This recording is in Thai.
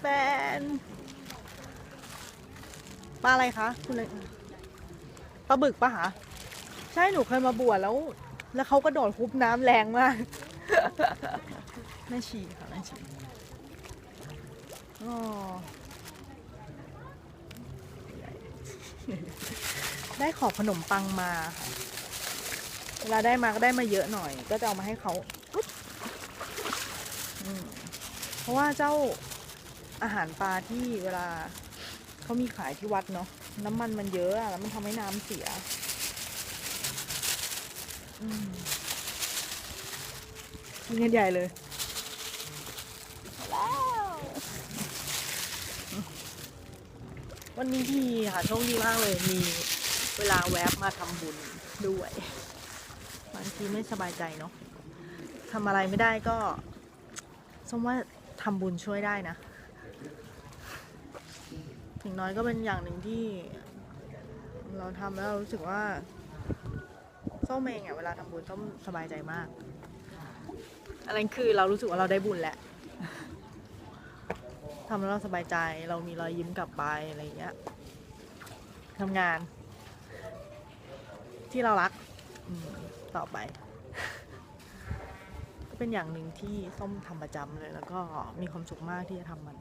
แฟน ปลาอะไรคะคุณเลยปลาบึกปะคะใช่หนูเคยมาบวชแล้ว แล้วเขากระโดดคุบน้ำแรงมากแม่ชีค่ะแม่ชีอ๋อได้ขอบขนมปังมาค่ะเวลาได้มาก็ได้มาเยอะหน่อย ก็จะเอามาให้เขาอุ๊บอืมเพราะว่าเจ้า อาหารปลาที่เวลาเขามีขายที่วัดเนาะน้ำมันมันเยอะอะแล้วมันทำให้น้ำเสียอืมกินกันใหญ่เลยวันนี้ดีค่ะโชคดีมากเลย มีเวลาแวบมาทำบุญด้วยบางทีไม่สบายใจเนาะทำอะไรไม่ได้ก็สมว่าทำบุญช่วยได้นะ ถึงน้อยก็เป็นอย่างหนึ่งที่ เราทำแล้วเรารู้สึกว่าส้มเองอะเวลาทำบุญส้มสบายใจมากอะไรคือเรารู้สึกว่าเราได้บุญแหละทำแล้วเราสบายใจเรามีรอยยิ้มกลับไปอะไรอย่างเงี้ยทำงาน ที่เรารักต่อไป ก็เป็นอย่างหนึ่งที่ส้มทำประจำเลย แล้วก็มีความสุขมากที่จะทำมัน